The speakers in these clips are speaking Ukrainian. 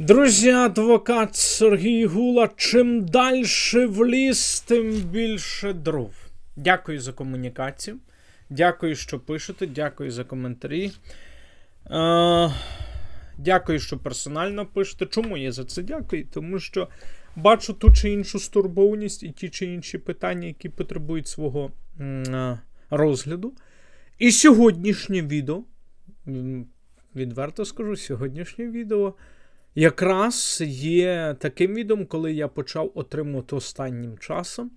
Друзі, адвокат Сергій Гула. Чим далі в ліс, тим більше дров. Дякую за комунікацію. Дякую, що пишете. Дякую за коментарі. Е, дякую, що персонально пишете. Чому я за це дякую? Тому що бачу ту чи іншу стурбованість і ті чи інші питання, які потребують свого е, розгляду. І сьогоднішнє відео, відверто скажу, сьогоднішнє відео якраз є таким відео, коли я почав отримувати останнім часом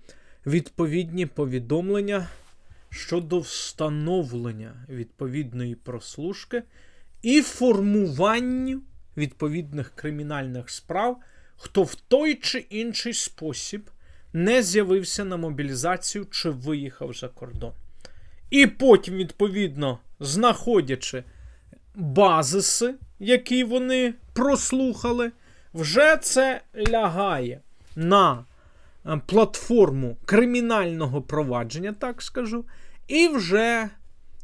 відповідні повідомлення щодо встановлення відповідної прослушки і формуванню відповідних кримінальних справ, хто в той чи інший спосіб не з'явився на мобілізацію чи виїхав за кордон. І потім, відповідно, знаходячи базиси, які вони прослухали, вже це лягає на е, платформу кримінального провадження, так скажу, і вже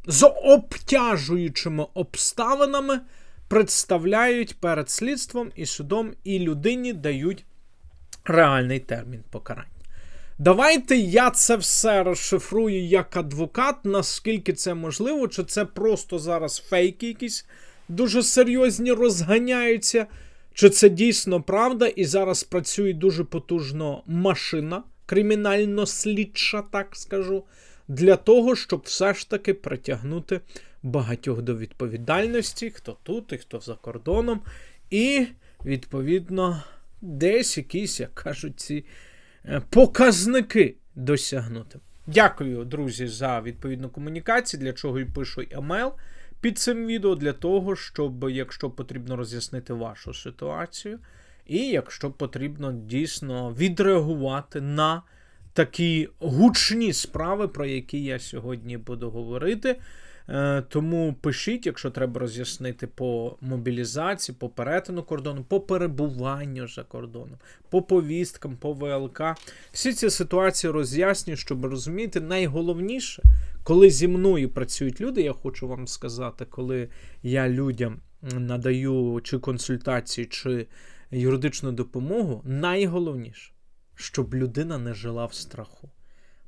з обтяжуючими обставинами представляють перед слідством і судом, і людині дають реальний термін покарання. Давайте я це все розшифрую як адвокат, наскільки це можливо, чи це просто зараз фейки якісь дуже серйозні розганяються, чи це дійсно правда, і зараз працює дуже потужно машина, кримінально-слідча, так скажу, для того, щоб все ж таки притягнути багатьох до відповідальності, хто тут і хто за кордоном, і, відповідно, десь якісь, як кажуть, ці е, показники досягнути. Дякую, друзі, за відповідну комунікацію, для чого і пишу емейл під цим відео, для того, щоб, якщо потрібно роз'яснити вашу ситуацію, і якщо потрібно дійсно відреагувати на такі гучні справи, про які я сьогодні буду говорити. Е, Тому пишіть, якщо треба роз'яснити по мобілізації, по перетину кордону, по перебуванню за кордоном, по повісткам, по ВЛК. Всі ці ситуації роз'яснюю, щоб розуміти найголовніше, коли зі мною працюють люди, я хочу вам сказати, коли я людям надаю чи консультації, чи юридичну допомогу, найголовніше, щоб людина не жила в страху.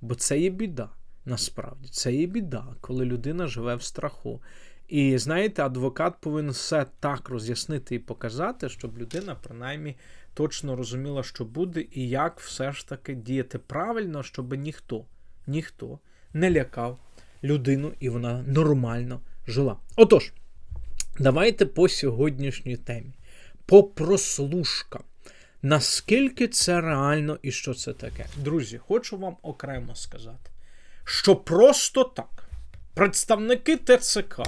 Бо це є біда. Насправді, це є біда, коли людина живе в страху. І знаєте, адвокат повинен все так роз'яснити і показати, щоб людина принаймні точно розуміла, що буде, і як все ж таки діяти правильно, щоб ніхто, ніхто не лякав людину і вона нормально жила. Отож, давайте по сьогоднішній темі. По прослушкам. Наскільки це реально і що це таке? Друзі, хочу вам окремо сказати що просто так представники ТЦК,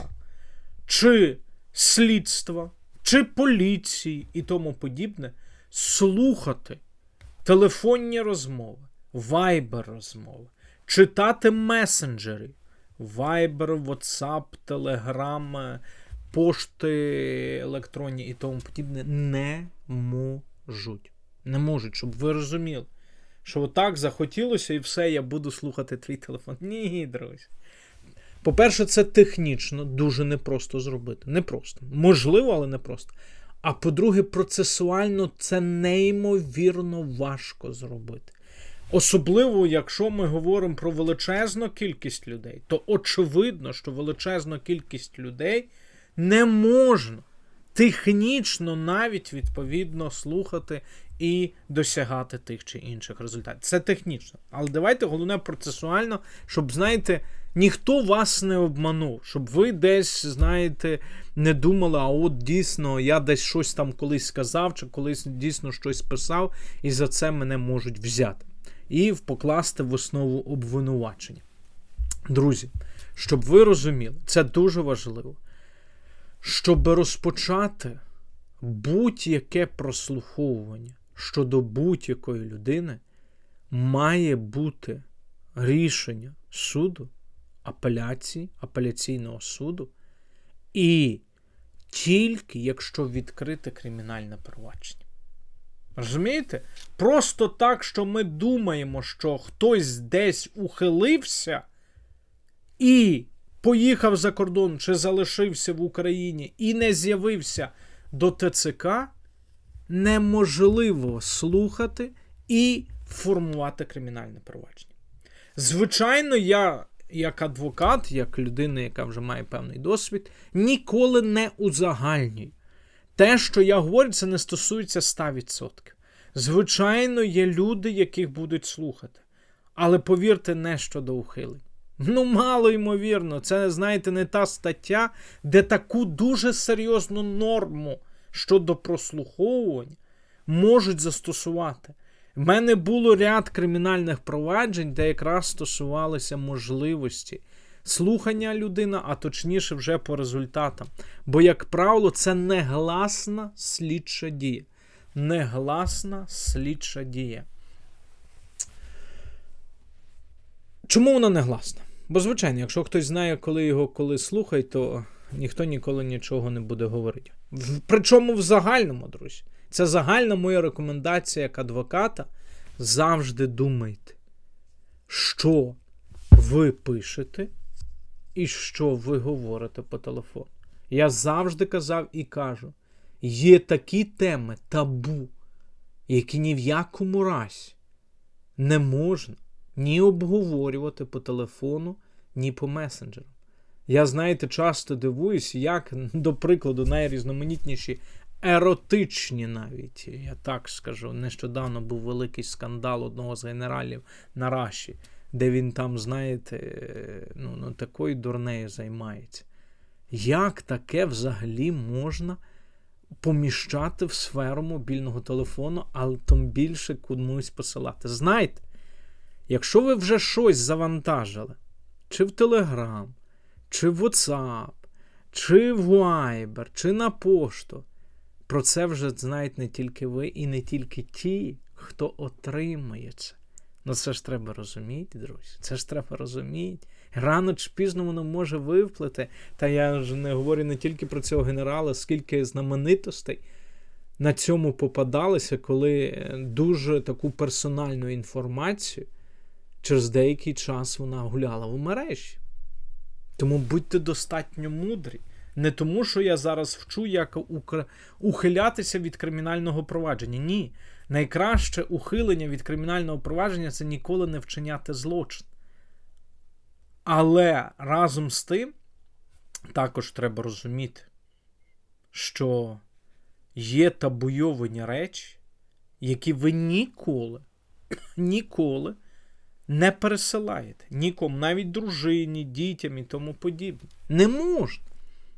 чи слідства, чи поліції і тому подібне слухати телефонні розмови, вайбер розмови, читати месенджери, вайбер, WhatsApp, Telegram, пошти електронні і тому подібне не можуть. Не можуть, щоб ви розуміли що отак захотілося і все, я буду слухати твій телефон. Ні, друзі. По-перше, це технічно дуже непросто зробити. Непросто. Можливо, але непросто. А по-друге, процесуально це неймовірно важко зробити. Особливо, якщо ми говоримо про величезну кількість людей, то очевидно, що величезну кількість людей не можна технічно навіть відповідно слухати і досягати тих чи інших результатів. Це технічно. Але давайте головне процесуально, щоб, знаєте, ніхто вас не обманув, щоб ви десь, знаєте, не думали, а от дійсно я десь щось там колись сказав, чи колись дійсно щось писав, і за це мене можуть взяти. І покласти в основу обвинувачення. Друзі, щоб ви розуміли, це дуже важливо. Щоб розпочати будь-яке прослуховування щодо будь-якої людини має бути рішення суду, апеляції, апеляційного суду, і тільки якщо відкрите кримінальне провадження. Розумієте? Просто так, що ми думаємо, що хтось десь ухилився і поїхав за кордон чи залишився в Україні і не з'явився до ТЦК, неможливо слухати і формувати кримінальне провадження. Звичайно, я, як адвокат, як людина, яка вже має певний досвід, ніколи не узагальнюю. Те, що я говорю, це не стосується 100%. Звичайно, є люди, яких будуть слухати. Але повірте, не щодо ухилень. Ну, мало ймовірно, це, знаєте, не та стаття, де таку дуже серйозну норму щодо прослуховування можуть застосувати. В мене було ряд кримінальних проваджень, де якраз стосувалися можливості слухання людина, а точніше, вже по результатам. Бо, як правило, це негласна слідча дія. Негласна слідча дія. Чому вона негласна? Бо, звичайно, якщо хтось знає, коли його коли слухають, то ніхто ніколи нічого не буде говорити. Причому в загальному, друзі. Це загальна моя рекомендація як адвоката. Завжди думайте, що ви пишете і що ви говорите по телефону. Я завжди казав і кажу: є такі теми табу, які ні в якому разі не можна ні обговорювати по телефону, ні по месенджерам. Я, знаєте, часто дивуюсь, як, до прикладу, найрізноманітніші еротичні навіть, я так скажу. Нещодавно був великий скандал одного з генералів на Раші, де він там, знаєте, ну, ну такою дурнею займається. Як таке взагалі можна поміщати в сферу мобільного телефону, але тим більше комусь посилати? Знаєте, якщо ви вже щось завантажили, чи в Telegram, чи в WhatsApp, чи в Viber, чи на пошту, про це вже знають не тільки ви і не тільки ті, хто отримує це. Ну це ж треба розуміти, друзі. Це ж треба розуміти. Рано чи пізно воно може виплити. Та я вже не говорю не тільки про цього генерала, скільки знаменитостей на цьому попадалося, коли е, дуже таку персональну інформацію через деякий час вона гуляла в мережі. Тому будьте достатньо мудрі. Не тому, що я зараз вчу, як ухилятися від кримінального провадження. Ні. Найкраще ухилення від кримінального провадження це ніколи не вчиняти злочин. Але разом з тим також треба розуміти, що є табуйовані речі, які ви ніколи, ніколи не пересилаєте. Нікому, навіть дружині, дітям і тому подібне. Не можна.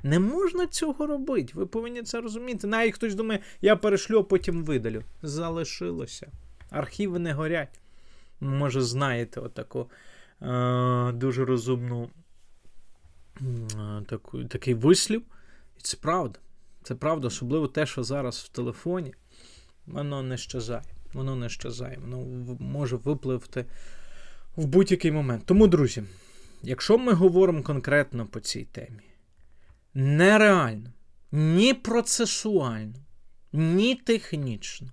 Не можна цього робити. Ви повинні це розуміти. Навіть хтось думає, я перешлю, а потім видалю. Залишилося. Архіви не горять. Може, знаєте, отаку е- дуже розумну е- таку, такий вислів. І це правда. Це правда, особливо те, що зараз в телефоні, воно не щезає. Воно не щезає. Воно може випливти в будь-який момент. Тому, друзі, якщо ми говоримо конкретно по цій темі, нереально, ні процесуально, ні технічно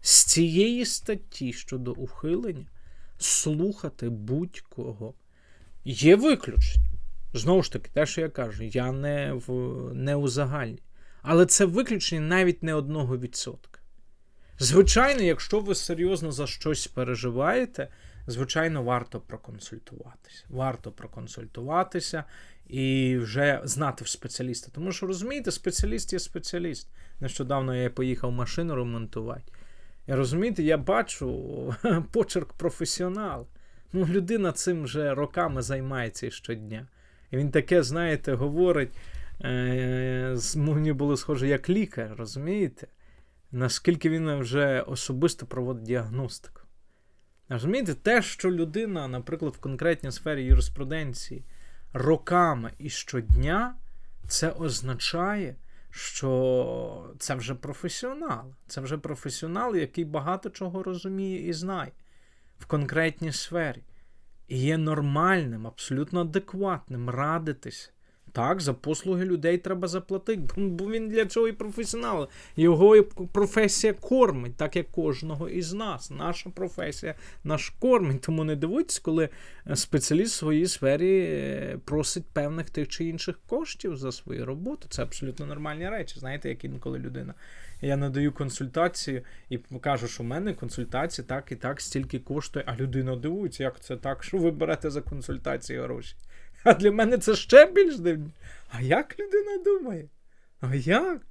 з цієї статті щодо ухилення слухати будь-кого. Є виключення. Знову ж таки, те, що я кажу, я не, в, не узагальнюю. Але це виключення навіть не одного відсотка. Звичайно, якщо ви серйозно за щось переживаєте, звичайно, варто проконсультуватися. Варто проконсультуватися і вже знати в спеціаліста. Тому що розумієте, спеціаліст є спеціаліст. Нещодавно я поїхав машину ремонтувати. І розумієте, я бачу почерк професіонала. Ну, людина цим вже роками займається щодня. І він таке, знаєте, говорить, е, мені було схоже, як лікар, розумієте? Наскільки він вже особисто проводить діагностику. Розумієте, те, що людина, наприклад, в конкретній сфері юриспруденції роками і щодня, це означає, що це вже професіонал. Це вже професіонал, який багато чого розуміє і знає в конкретній сфері. І є нормальним, абсолютно адекватним радитись Так, за послуги людей треба заплатити, бо- він для цього і професіонал. Його професія кормить, так як кожного із нас. Наша професія наш кормить. Тому не дивуйтесь, коли е, спеціаліст в своїй сфері е, просить певних тих чи інших коштів за свою роботу. Це абсолютно нормальні речі. Знаєте, як інколи людина. Я надаю консультацію і кажу, що в мене консультація так і так стільки коштує, а людина дивується, як це так, що ви берете за консультацію гроші. А для мене це ще більш дивно. А як людина думає? А як?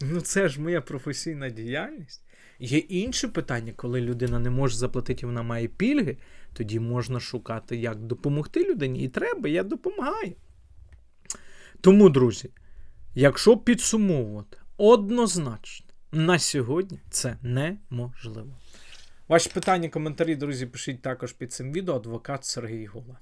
Ну це ж моя професійна діяльність. Є інші питання, коли людина не може заплатити, і вона має пільги, тоді можна шукати, як допомогти людині. І треба, я допомагаю. Тому, друзі, якщо підсумовувати, однозначно, на сьогодні це неможливо. Ваші питання, коментарі, друзі, пишіть також під цим відео. Адвокат Сергій Гула.